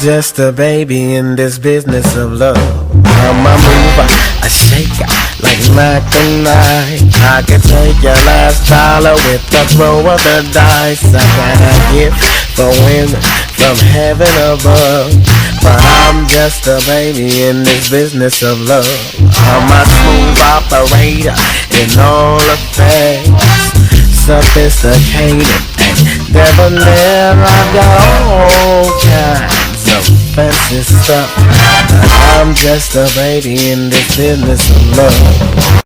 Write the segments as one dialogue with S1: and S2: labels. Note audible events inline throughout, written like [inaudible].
S1: just a baby in this business of love. I'm a mover, a shaker, like Mac and I. I can take your last dollar with the throw of the dice. I got a gift for women from heaven above. But I'm just a baby in this business of love. I'm a smooth operator in all affairs. Sophisticated and debonair, I've got all kinds some fancy stuff. I'm just a baby in this business of love.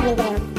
S2: not being given.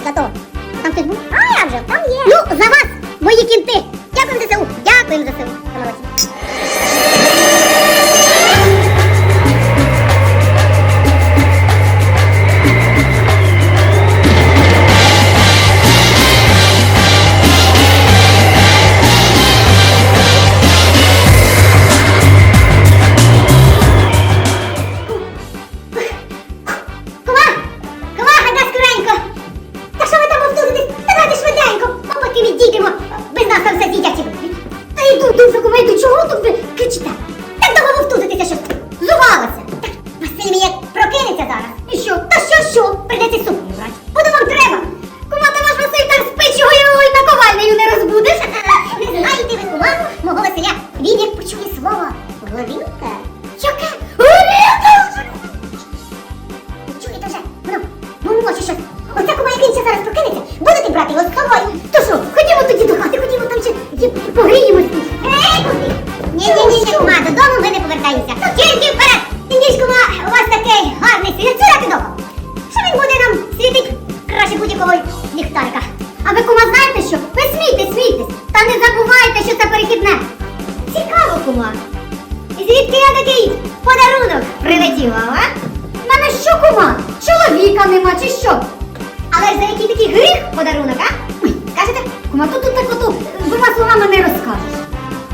S2: прийдеться захотіла, а? Мене що, кума? Чоловіка нема, чи що? Але ж за який такий гріх подарунок, а? Ой, кажете, кума, тут тут так оту двома словами не розкажеш.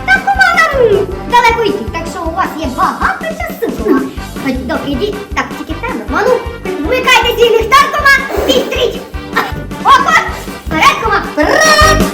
S2: Та кума нам далеко йти, так що у вас є багато часу, кума. Хоч добре, йдіть, так тільки темно. Ману, вмикайте зі ліхтар, кума, підстріть. Опа! вперед, кума, вперед!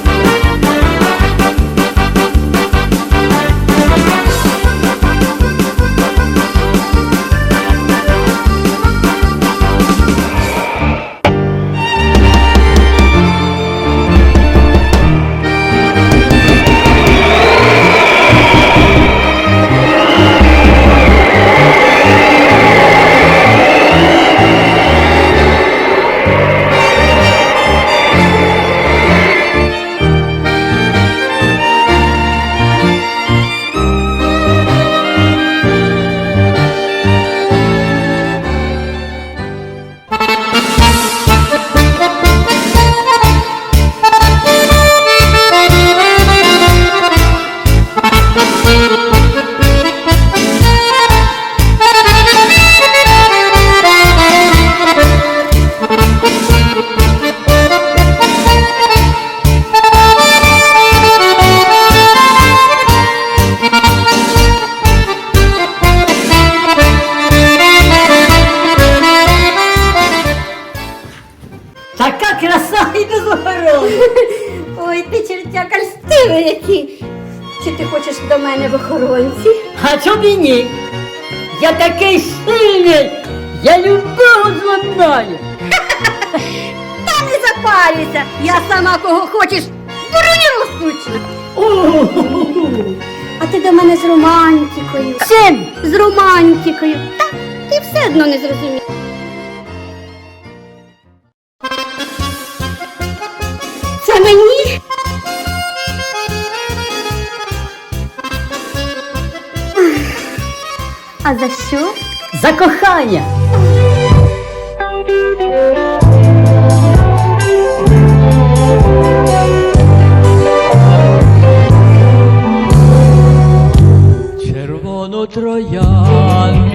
S2: Диви, які. Чи ти хочеш до мене в охоронці?
S3: А чобі ні? Я такий сильний, я любого зламаю. [laughs]
S2: Та не запарюйся, я сама кого хочеш дурню розкручу. А ти до мене з романтикою. Чим? З романтикою. Та ти все одно не зрозумів. А за що?
S3: За кохання.
S4: Червону троянду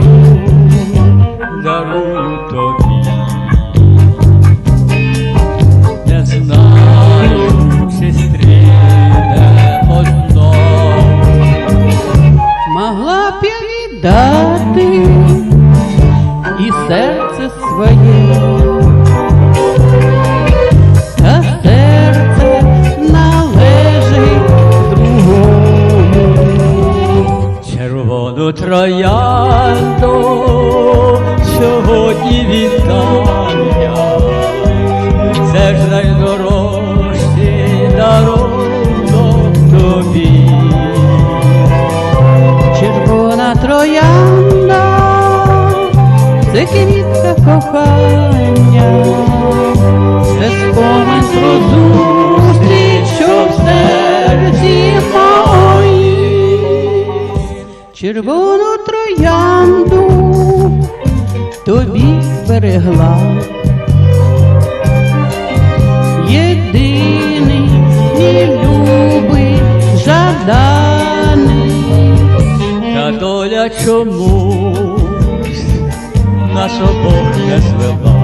S4: я віддати і серце своє, та серце належить другому. Червону троянду кохання, це спомин про зустріч, що в серці моїй. Червону троянду тобі берегла. Єдиний мій любий та доля чомусь нас обох не звела.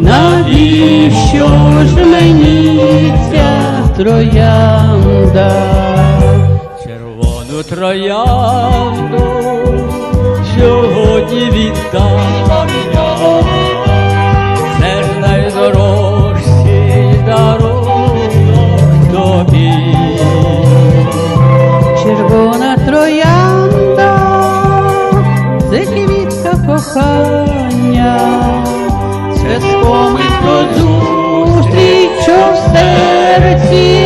S4: Навіщо ж мені ця троянда? Червону троянду зустріч серці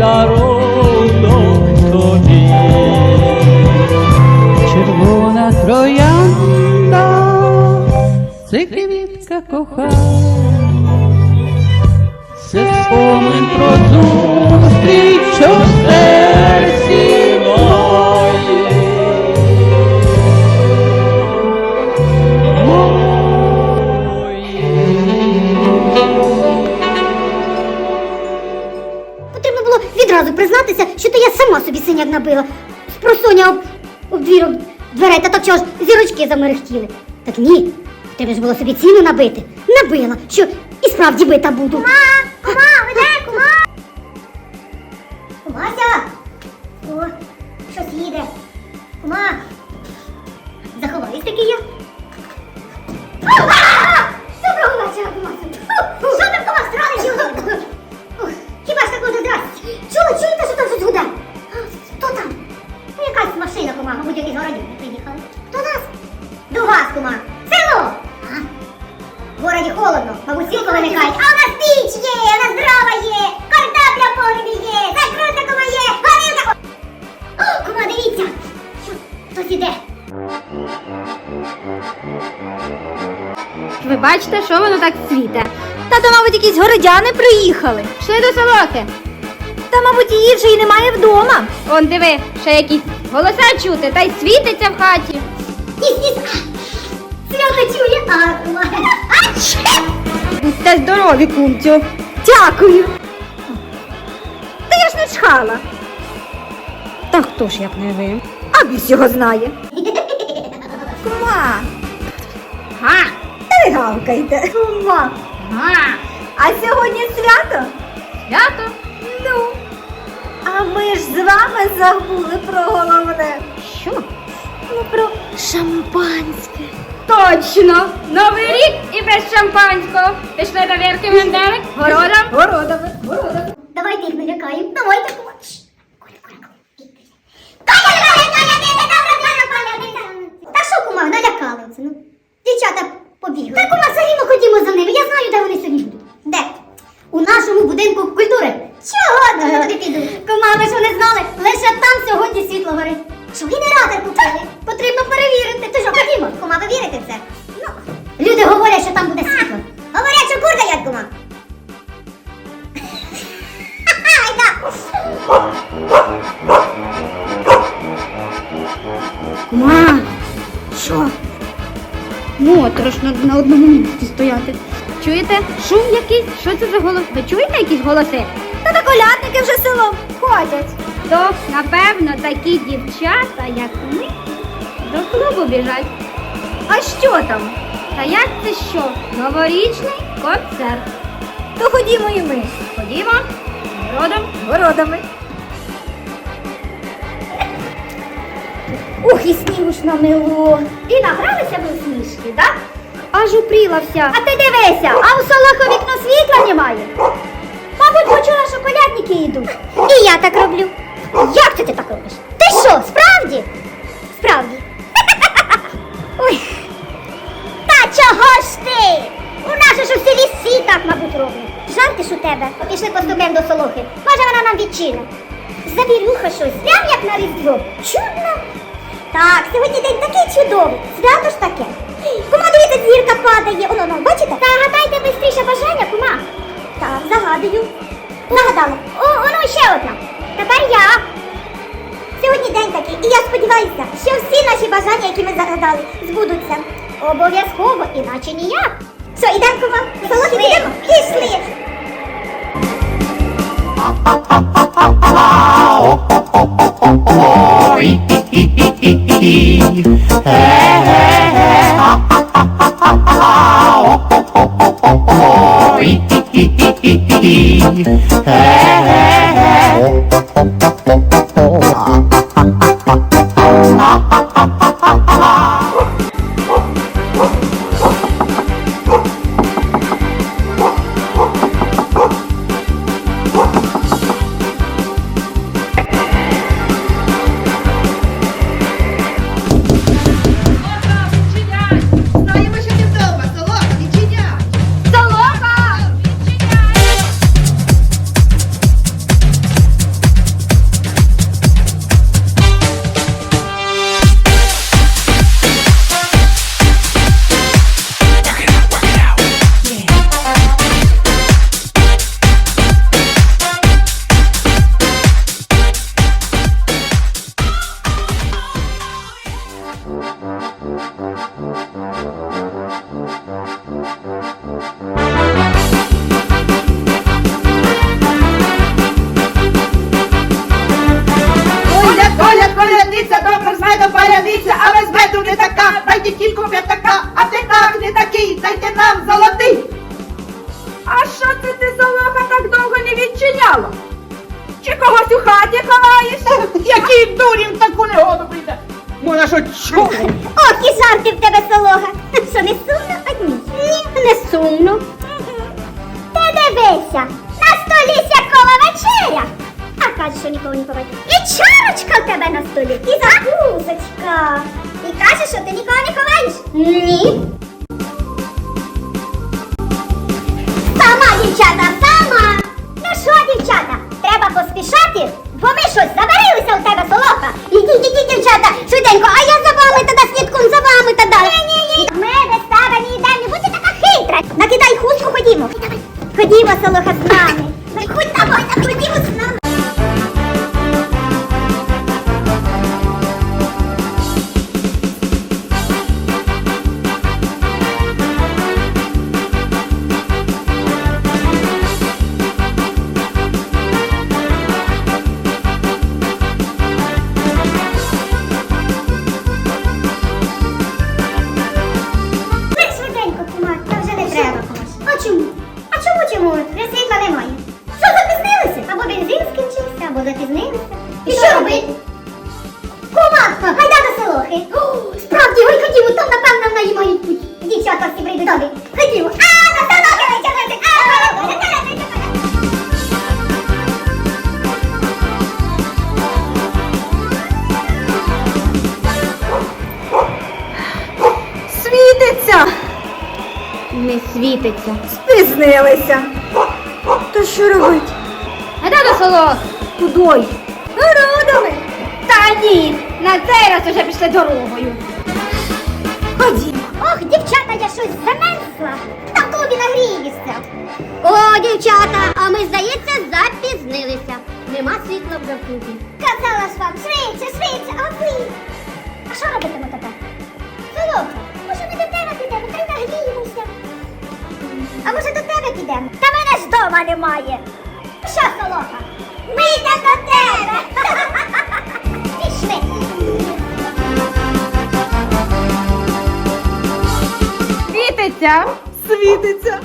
S4: дарунок тобі. Червона троянда, це квітка кохання.
S2: Спросоня об, об двір об дверей, та так чого ж зірочки замерехтіли. Так ні, треба ж було собі ціну набити. Набила, що і справді бита буду. Кума! Кума, ви де, кума? Кумася! О, щось їде. Кума! Заховаюсь таки я. Доброго вечора, кумася. Що там кума страли? Ох, Хіба ж так здрасті? Чули, чуєте, якісь городів приїхали. До нас? До вас, кума. Село! А? В городі холодно, мабуть, світло виникають. А у нас піч є, у нас дрова є, картопля погребі є, закрута, кума є, горілка. О, кума, дивіться, що хтось іде.
S5: Ви бачите, що воно так світе? Та то, мабуть, якісь городяни приїхали. Шли до солохи.
S2: Та, мабуть, її вже і немає вдома.
S5: Он диви, ще якісь голоса чути, та й світиться в хаті.
S2: Свято чує. А, а.
S5: Будьте здорові, кумцю.
S2: Дякую. Та я ж не чхала.
S5: Та хто ж як не ви?
S2: А біс його знає. [laughs] Кума,
S5: Га!
S2: та ви гавкайте. Кума,
S5: Га!
S2: а сьогодні свято?
S5: Свято?
S2: А ми ж з вами забули про головне.
S5: Що?
S2: Ну, про шампанське.
S5: Точно! Новий рік і без шампанського. Пішли до Вірки Менделик, городом.
S2: Городами, городами. Давайте їх налякаємо. Давайте,
S5: Моторошно на одному місці стояти. Чуєте? Шум якийсь? Що це за голос? Ви чуєте якісь голоси?
S2: Та та колядники вже селом ходять.
S5: То, напевно, такі дівчата, як ми, до клубу біжать. А що там? Та як це що? Новорічний концерт.
S2: То ходімо і ми.
S5: Ходімо, родом.
S2: Городами. Ух, і снігу ж намило. І награлися ви у сніжки, так?
S5: Аж упрілася.
S2: А ти дивися, а у Солоху вікно світла немає. Мабуть, почула, що колядники йдуть. І я так роблю. Як це ти так робиш? Ти що, справді? Справді. [laughs] Ой. Та чого ж ти? У нас же ж у селі всі так, мабуть, роблять. Жарти ж у тебе. Пішли постукаємо до Солохи. Може вона нам відчинить. Завірюха щось, прям як на різдво. Чудно. Так, сьогодні день такий чудовий. Свято ж таке. Кума, дивіться, зірка падає. Оно, оно, бачите? Та гадайте бистріше бажання, кума. Так, загадую. Загадала. О, воно ще одна. Тепер я. Сьогодні день такий, і я сподіваюся, що всі наші бажання, які ми загадали, збудуться. Обов'язково, іначе ніяк. Що, ідемо, кума? Солохи підемо? Пішли.
S6: Hey, hey, hey. Halo. чому? Світла немає. Що запізнилися? Або бензин скінчився, або
S2: запізнилися. І, що робити? Куматко, гайда до селохи. Справді, ой, хотів, то напевно в неї мають путь. Дівчата всі прийдуть.
S6: Хотів.
S5: Не світиться.
S6: Спізнилися. То що робить?
S5: А де до село?
S6: Кудой? Городами.
S5: Та ні, на цей раз уже пішли дорогою.
S6: Ходімо.
S2: Ох, дівчата, я щось замерзла. Та в клубі нагрієшся. О, дівчата, а ми, здається, запізнилися. Нема світла вже в клубі. Казала ж вам, швидше, швидше, а ви? А що робитимо тепер? Солодка, може ми до тебе підемо, та й нагріємося. А може до тебе підемо? Та мене ж дома немає. Що, Солоха? Ми йдемо до тебе. [laughs] Пішли.
S5: Світиться.
S6: Світиться.